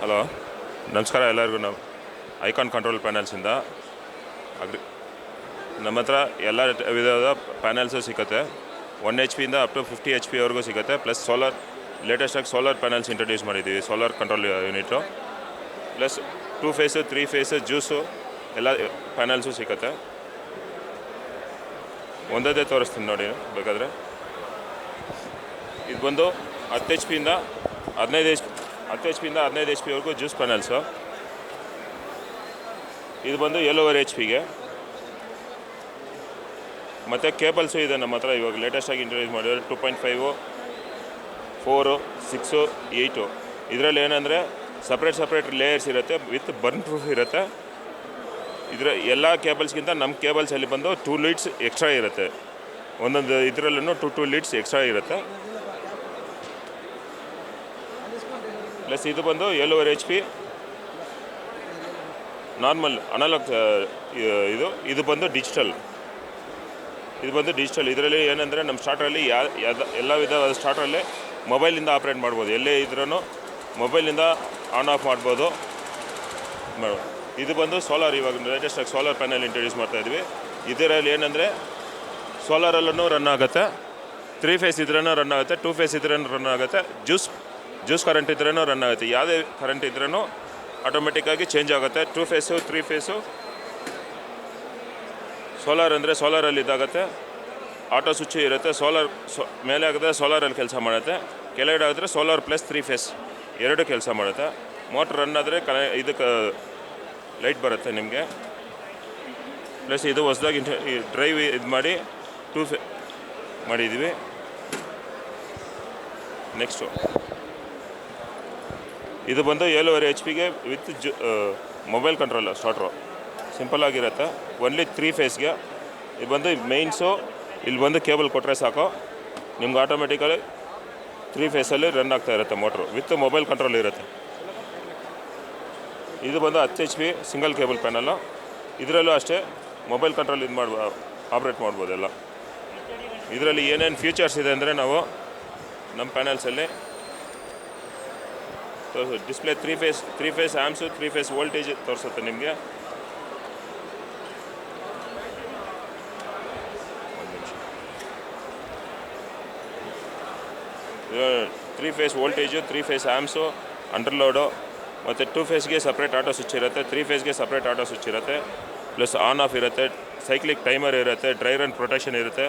Hello. ನಮಸ್ಕಾರ ಎಲ್ಲರಿಗೂ. ನಾವು ಐಕಾನ್ ಕಂಟ್ರೋಲ್ ಪ್ಯಾನಲ್ಸಿಂದ ಅಗ್ರಿ ನಮ್ಮ ಹತ್ರ ಎಲ್ಲ ವಿಧದ ಪ್ಯಾನಲ್ಸು ಸಿಗುತ್ತೆ. ಒನ್ ಎಚ್ ಪಿಯಿಂದ ಅಪ್ ಟು ಫಿಫ್ಟಿ ಎಚ್ ಪಿವರೆಗೂ ಸಿಗುತ್ತೆ. ಪ್ಲಸ್ ಸೋಲಾರ್ ಲೇಟೆಸ್ಟಾಗಿ ಸೋಲಾರ್ ಪ್ಯಾನಲ್ಸ್ ಇಂಟ್ರೊಡ್ಯೂಸ್ ಮಾಡಿದ್ದೀವಿ solar control unit plus two phase three phase juice ಎಲ್ಲ ಪ್ಯಾನಲ್ಸು ಸಿಗುತ್ತೆ. ಒಂದದೇ ತೋರಿಸ್ತೀನಿ ನೋಡಿ ಬೇಕಾದರೆ. ಇದು ಬಂದು ಹತ್ತು ಎಚ್ ಪಿಯಿಂದ ಹದಿನೈದು ಎಚ್ ಹತ್ತು ಎಚ್ ಪಿಯಿಂದ ಹದಿನೈದು ಎಚ್ ಪಿವರೆಗೂ ಜ್ಯೂಸ್ ಪ್ಯಾನಲ್ಸು ಇದು ಬಂದು ಏಳುವರೆ ಎಚ್ ಪಿಗೆ ಮತ್ತು ಕೇಬಲ್ಸು ಇದೆ ನಮ್ಮ ಹತ್ರ, ಇವಾಗ ಲೇಟೆಸ್ಟಾಗಿ ಇಂಟ್ರೊಡ್ಯೂಸ್ ಮಾಡಿದ್ರೆ two point five four six eight ಇದರಲ್ಲಿ ಏನಂದರೆ ಸಪ್ರೇಟ್ ಸಪ್ರೇಟ್ ಲೇಯರ್ಸ್ ಇರುತ್ತೆ ವಿತ್ ಬರ್ನ್ ಪ್ರೂಫ್ ಇರುತ್ತೆ. ಇದರ ಎಲ್ಲ ಕೇಬಲ್ಸ್ಗಿಂತ ನಮ್ಮ ಕೇಬಲ್ಸಲ್ಲಿ ಬಂದು ಟೂ ಲೀಡ್ಸ್ ಎಕ್ಸ್ಟ್ರಾ ಇರುತ್ತೆ. ಒಂದೊಂದು ಇದರಲ್ಲೂ ಟು ಟೂ ಲೀಡ್ಸ್ ಎಕ್ಸ್ಟ್ರಾ ಇರುತ್ತೆ. ಪ್ಲಸ್ ಇದು ಬಂದು ಏಳುವರೆ ಎಚ್ ಪಿ. ನಾರ್ಮಲ್, ಅನಲಾಗ್ ಇದು ಇದು ಬಂದು ಡಿಜಿಟಲ್. ಇದು ಬಂದು ಡಿಜಿಟಲ್. ಇದರಲ್ಲಿ ಏನಂದರೆ ನಮ್ಮ ಸ್ಟಾರ್ಟರಲ್ಲಿ ಯಾ ಎಲ್ಲ ವಿಧವಾದ ಸ್ಟಾರ್ಟ್ರಲ್ಲಿ ಮೊಬೈಲಿಂದ ಆಪ್ರೇಟ್ ಮಾಡ್ಬೋದು. ಎಲ್ಲೇ ಇದ್ರೂ ಮೊಬೈಲಿಂದ ಆನ್, ಆಫ್ ಮಾಡ್ಬೋದು. ಮಾಡು ಇದು ಬಂದು ಸೋಲಾರ್, ಇವಾಗ ಲೇಟೆಸ್ಟಾಗಿ ಸೋಲಾರ್ ಪ್ಯಾನಲ್ ಇಂಟ್ರೊಡ್ಯೂಸ್ ಮಾಡ್ತಾ ಇದ್ವಿ. ಇದರಲ್ಲಿ ಏನಂದರೆ ಸೋಲಾರಲ್ಲೂ ರನ್ ಆಗುತ್ತೆ ತ್ರೀ ಫೇಸ್ ಇದ್ರೂ ರನ್ ಆಗುತ್ತೆ ಟೂ ಫೇಸ್ ಇದ್ರೂ ರನ್ ಆಗುತ್ತೆ ಜ್ಯೂಸ್ ಜ್ಯೂಸ್ ಕರೆಂಟ್ ಇದ್ರೂ ರನ್ ಆಗುತ್ತೆ. ಯಾವುದೇ ಕರೆಂಟ್ ಇದ್ರೂ ಆಟೋಮೆಟಿಕ್ಕಾಗಿ ಚೇಂಜ್ ಆಗುತ್ತೆ. Two phase three phase solar ಅಂದರೆ ಸೋಲಾರಲ್ಲಿ ಇದಾಗುತ್ತೆ. ಆಟೋ ಸ್ವಿಚ್ಚು ಇರುತ್ತೆ. ಸೋಲಾರ್ ಸೊ ಮೇಲೆ ಆಗಿದ್ರೆ ಸೋಲಾರಲ್ಲಿ ಕೆಲಸ ಮಾಡುತ್ತೆ. ಕೆಳಗಡೆ ಆದರೆ ಸೋಲಾರ್ ಪ್ಲಸ್ ತ್ರೀ ಫೇಸ್ ಎರಡು ಕೆಲಸ ಮಾಡುತ್ತೆ. ಮೋಟ್ರ್ ರನ್ ಆದರೆ ಕನೆ ಇದಕ್ಕೆ ಲೈಟ್ ಬರುತ್ತೆ ನಿಮಗೆ. ಪ್ಲಸ್ ಇದು ಹೊಸದಾಗಿ ಡ್ರೈವ್ ಇದು ಮಾಡಿ ಟೂ ಫೇ ಮಾಡಿದ್ದೀವಿ ನೆಕ್ಸ್ಟು ಇದು ಬಂದು ಏಳುವರೆ ಎಚ್ ಪಿಗೆ ವಿತ್ ಜು ಮೊಬೈಲ್ ಕಂಟ್ರೋಲ್ ಸ್ಟಾರ್ಟ್ರು ಸಿಂಪಲ್ ಆಗಿರುತ್ತೆ. ಒನ್ಲಿ ತ್ರೀ ಫೇಸ್ಗೆ ಇದು ಬಂದು ಮೈನ್ಸು ಇಲ್ಲಿ ಬಂದು ಕೇಬಲ್ ಕೊಟ್ಟರೆ ಸಾಕು. ನಿಮ್ಗೆ ಆಟೋಮೆಟಿಕಲಿ ತ್ರೀ ಫೇಸಲ್ಲಿ ರನ್ ಆಗ್ತಾ ಇರುತ್ತೆ ಮೋಟ್ರು ವಿತ್ ಮೊಬೈಲ್ ಕಂಟ್ರೋಲ್ ಇರುತ್ತೆ. ಇದು ಬಂದು ಹತ್ತು H P single cable panel ಇದರಲ್ಲೂ ಅಷ್ಟೇ ಮೊಬೈಲ್ ಕಂಟ್ರೋಲ್ ಇದು ಮಾಡ್ಬೋ ಆಪ್ರೇಟ್ ಮಾಡ್ಬೋದೆಲ್ಲ ಇದರಲ್ಲಿ ಏನೇನು ಫ್ಯೂಚರ್ಸ್ ಇದೆ ಅಂದರೆ ನಾವು ನಮ್ಮ ಪ್ಯಾನಲ್ಸಲ್ಲಿ display three phase three phase amps three phase voltage ತೋರಿಸುತ್ತೆ ನಿಮಗೆ. Three phase voltage, three phase amps underload, ಮತ್ತು ಟೂ ಫೇಸ್ಗೆ ಸಪ್ರೇಟ್ ಆಟೋ ಸ್ವಿಚ್ ಇರುತ್ತೆ, ತ್ರೀ ಫೇಸ್ಗೆ ಸಪ್ರೇಟ್ ಆಟೋ ಸ್ವಿಚ್ ಇರುತ್ತೆ, ಪ್ಲಸ್ ಆನ್ ಆಫ್ ಇರುತ್ತೆ, ಸೈಕ್ಲಿಕ್ ಟೈಮರ್ ಇರುತ್ತೆ, ಡ್ರೈ ರನ್ ಪ್ರೊಟೆಕ್ಷನ್ ಇರುತ್ತೆ,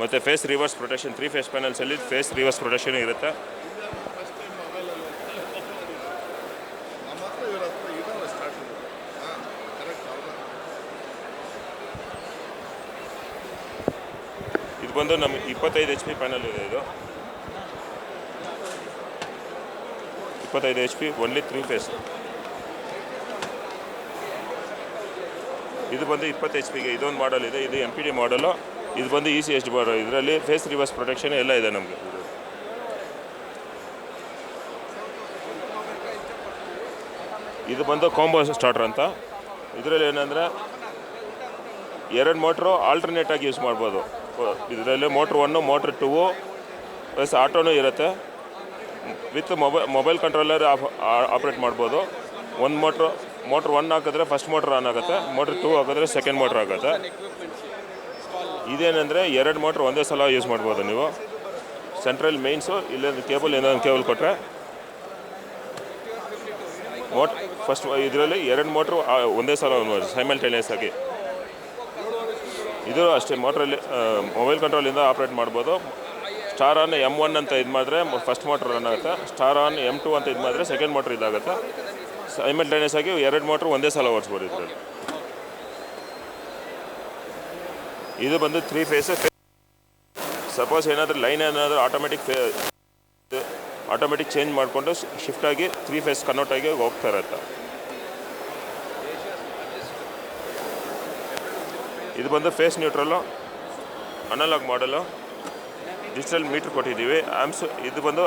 ಮತ್ತು phase reverse protection, three phase ಪ್ಯಾನಲ್ಸಲ್ಲಿ phase reverse protection ಇರುತ್ತೆ. ಇದು ಬಂದು ನಮ್ಗೆ ಇಪ್ಪತ್ತೈದು ಎಚ್ ಪಿ ಪ್ಯಾನಲ್ ಇದೆ ಇದು. ಇಪ್ಪತ್ತೈದು H P only three phase ಇದು ಬಂದು ಇಪ್ಪತ್ತು ಎಚ್ ಪಿಗೆ ಇದೊಂದು ಮಾಡಲ್ ಇದೆ. ಇದು ಎಂ ಪಿ ಡಿ ಮಾಡಲು ಇದು ಬಂದು ಇ ಸಿ ಎಚ್ ಮಾಡಲ್ ಇದರಲ್ಲಿ ಫೇಸ್ ರಿವರ್ಸ್ ಪ್ರೊಟೆಕ್ಷನ್ ಎಲ್ಲ ಇದೆ ನಮಗೆ. ಇದು ಬಂದು ಕಾಂಬೋ ಸ್ಟಾರ್ಟರ್ ಅಂತ. ಇದರಲ್ಲಿ ಏನಂದರೆ ಎರಡು ಮೋಟ್ರು ಆಲ್ಟರ್ನೇಟಾಗಿ ಯೂಸ್ ಮಾಡ್ಬೋದು. ಇದರಲ್ಲಿ motor one motor two plus ಆಟೋನೂ ಇರುತ್ತೆ. With mobile mobile controller operate ಮಾಡ್ಬೋದು. ಒಂದು ಮೋಟ್ರ್ ಮೋಟ್ರ್ ಒನ್ ಹಾಕಿದ್ರೆ ಫಸ್ಟ್ ಮೋಟ್ರ್ ಆನ್ ಆಗುತ್ತೆ ಮೋಟ್ರ್ ಟೂ ಹಾಕಿದ್ರೆ ಸೆಕೆಂಡ್ ಮೋಟ್ರ್ ಆಗುತ್ತೆ. ಇದೇನೆಂದರೆ ಎರಡು ಮೋಟ್ರ್ ಒಂದೇ ಸಲ ಯೂಸ್ ಮಾಡ್ಬೋದು ನೀವು. ಸೆಂಟ್ರಲ್ ಮೇನ್ಸು ಇಲ್ಲೊಂದು ಕೇಬಲ್ ಏನೋ ಕೇಬಲ್ ಕೊಟ್ಟರೆ ಮೋಟ್ ಫಸ್ಟ್ ಇದರಲ್ಲಿ ಎರಡು ಮೋಟ್ರ್ ಒಂದೇ ಸಲ ಸೈಮಲ್ಟೇನಿಯಸ್ ಆಗಿ. ಇದು ಅಷ್ಟೇ ಮೋಟ್ರಲ್ಲಿ ಮೊಬೈಲ್ ಕಂಟ್ರೋಲಿಂದ ಆಪ್ರೇಟ್ ಮಾಡ್ಬೋದು. ಸ್ಟಾರ್ ಆನ್ ಎಂ ಒನ್ ಅಂತ ಇದು ಮಾಡಿದ್ರೆ ಫಸ್ಟ್ ಮೋಟ್ರ್ ರನ್ ಆಗುತ್ತೆ. ಸ್ಟಾರ್ ಆನ್ ಎಂ ಟು ಅಂತ ಇದು ಮಾಡಿದ್ರೆ ಸೆಕೆಂಡ್ ಮೋಟ್ರ್ ಇದಾಗುತ್ತೆ. ಸೈಮಲ್ಟೇನಿಯಸ್ ಆಗಿ ಎರಡು ಮೋಟ್ರ್ ಒಂದೇ ಸಲ ಓಡಿಸ್ಬೋದು ಇದರಲ್ಲಿ. ಇದು ಬಂದು ತ್ರೀ ಫೇಸ್ ಸಪೋಸ್ ಏನಾದರೂ ಲೈನ್ ಏನಾದರೂ ಆಟೋಮೆಟಿಕ್ ಆಟೋಮೆಟಿಕ್ ಚೇಂಜ್ ಮಾಡಿಕೊಂಡು ಶಿಫ್ಟ್ ಆಗಿ ತ್ರೀ ಫೇಸ್ ಕನ್ವರ್ಟ್ ಆಗಿ ಹೋಗ್ತಾ ಇರುತ್ತೆ. ಇದು ಬಂದು ಫೇಸ್ ನ್ಯೂಟ್ರಲ್ಲು ಅನಲಾಗ್ ಮಾಡಲು, ಡಿಜಿಟಲ್ ಮೀಟ್ರ್ ಕೊಟ್ಟಿದ್ದೀವಿ. ಆ್ಯಮ್ಸ್, ಇದು ಬಂದು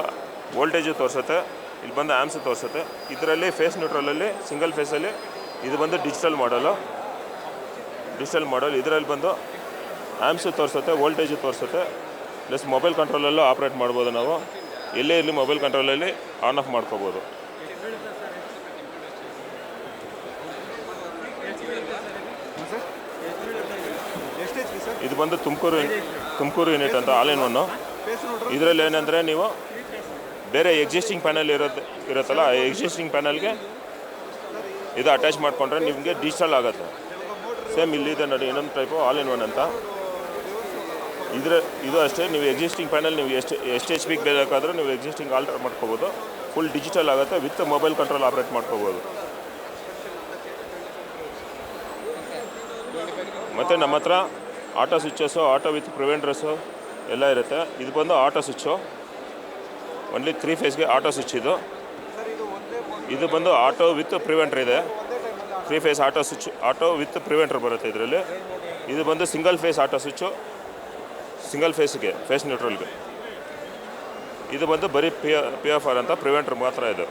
ವೋಲ್ಟೇಜು ತೋರಿಸುತ್ತೆ, ಇಲ್ಲಿ ಬಂದು ಆ್ಯಮ್ಸ್ ತೋರಿಸುತ್ತೆ. ಇದರಲ್ಲಿ ಫೇಸ್ ನ್ಯೂಟ್ರಲಲ್ಲಿ, ಸಿಂಗಲ್ ಫೇಸಲ್ಲಿ ಇದು ಬಂದು ಡಿಜಿಟಲ್ ಮಾಡಲು, ಡಿಜಿಟಲ್ ಮಾಡಲ್, ಇದರಲ್ಲಿ ಬಂದು ಆ್ಯಮ್ಸ್ ತೋರಿಸುತ್ತೆ, ವೋಲ್ಟೇಜು ತೋರಿಸುತ್ತೆ. ಪ್ಲಸ್ ಮೊಬೈಲ್ ಕಂಟ್ರೋಲಲ್ಲೂ ಆಪ್ರೇಟ್ ಮಾಡ್ಬೋದು ನಾವು. ಎಲ್ಲೇ ಇರಲಿ ಮೊಬೈಲ್ ಕಂಟ್ರೋಲಲ್ಲಿ ಆನ್ ಆಫ್ ಮಾಡ್ಕೋಬೋದು. ಇದು ಬಂದು ತುಮಕೂರು ತುಮಕೂರು ಯೂನಿಟ್ ಅಂತ ಆಲ್ ಇನ್ ಒನ್ನು ಇದರಲ್ಲಿ ಏನಂದರೆ ನೀವು ಬೇರೆ ಎಕ್ಸಿಸ್ಟಿಂಗ್ ಪ್ಯಾನಲ್ ಇರೋದು ಇರುತ್ತಲ್ಲ, ಆ ಎಕ್ಸಿಸ್ಟಿಂಗ್ ಪ್ಯಾನಲ್ಗೆ ಇದು ಅಟ್ಯಾಚ್ ಮಾಡಿಕೊಂಡ್ರೆ ನಿಮಗೆ ಡಿಜಿಟಲ್ ಆಗುತ್ತೆ. ಸೇಮ್ ಇಲ್ಲಿದೆ ನೋಡಿ, ಇನ್ನೊಂದು ಟೈಪು ಆಲ್ ಇನ್ ಒನ್ ಅಂತ. ಇದ್ರ ಇದು ಅಷ್ಟೇ, ನೀವು ಎಕ್ಸಿಸ್ಟಿಂಗ್ ಪ್ಯಾನಲ್ ನೀವು ಎಷ್ಟು ಎಷ್ಟು ಎಚ್ ಪಿಗೆ ಬೇಕಾದರೂ ನೀವು ಎಕ್ಸಿಸ್ಟಿಂಗ್ ಆಲ್ಟರ್ ಮಾಡ್ಕೋಬೋದು. ಫುಲ್ ಡಿಜಿಟಲ್ ಆಗುತ್ತೆ ವಿತ್ ಮೊಬೈಲ್ ಕಂಟ್ರೋಲ್ ಆಪ್ರೇಟ್ ಮಾಡ್ಕೋಬೋದು. ಮತ್ತು ನಮ್ಮ ಹತ್ರ auto switches auto with preventers ಎಲ್ಲ ಇರುತ್ತೆ. ಇದು ಬಂದು ಆಟೋ ಸ್ವಿಚ್ಚು ಒನ್ಲಿ ತ್ರೀ ಫೇಸ್ಗೆ ಆಟೋ ಸ್ವಿಚ್ ಇದು. ಇದು ಬಂದು ಆಟೋ ವಿತ್ ಪ್ರಿವೆಂಟ್ರ್ ಇದೆ. Three phase auto switch auto with preventer ಬರುತ್ತೆ ಇದರಲ್ಲಿ. ಇದು ಬಂದು single phase auto switch single ಫೇಸ್ಗೆ phase ನ್ಯೂಟ್ರಲ್ಗೆ ಇದು ಬಂದು ಬರೀ ಪಿ ಪಿ ಎಫ್ ಆರ್ ಅಂತ ಪ್ರಿವೆಂಟ್ರ್ ಮಾತ್ರ ಇದು.